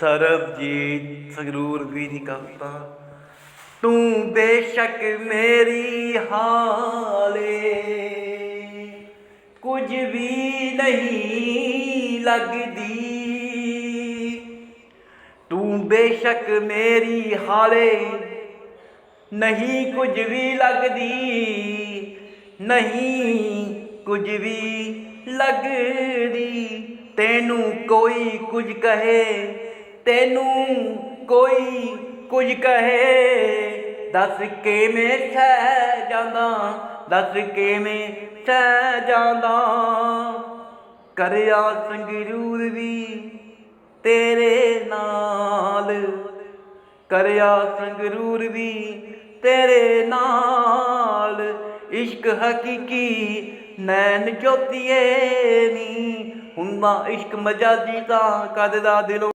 ਸਰਬਜੀਤ ਸੰਗਰੂਰ ਵੀ ਦੀ ਕਵਿਤਾ ਤੂੰ ਬੇਸ਼ੱਕ ਮੇਰੀ ਹਾਲੇ। ਕੁਝ ਵੀ ਨਹੀਂ ਲੱਗਦੀ। ਤੂੰ ਬੇਸ਼ੱਕ ਮੇਰੀ ਹਾਲੇ। ਨਹੀਂ ਕੁਝ ਵੀ ਲੱਗਦੀ। ਨਹੀਂ ਕੁਝ ਵੀ ਲੱਗਦੀ। ਤੈਨੂੰ ਕੋਈ ਕੁਝ ਕਹੇ। ਤੈਨੂੰ ਕੋਈ ਕੁਝ ਕਹੇ, ਦੱਸ ਕਿਵੇਂ ਸਹਿ ਜਾਂਦਾ, ਦੱਸ ਕਿਵੇਂ ਸਹਿ ਜਾਂਦਾ। ਕਰਿਆ ਸੰਗਰੂਰ ਵੀ ਤੇਰੇ ਨਾਲ, ਕਰਿਆ ਸੰਗਰੂਰ ਵੀ ਤੇਰੇ ਨਾਲ। ਇਸ਼ਕ ਹਕੀਕੀ ਨੈਣ ਜੋਤੀਏ ਨੀ ਹੁੰਦਾ ਇਸ਼ਕ ਮਜਾਜੀ ਤਾਂ ਕਦ ਦਾ ਦਿਲੋਂ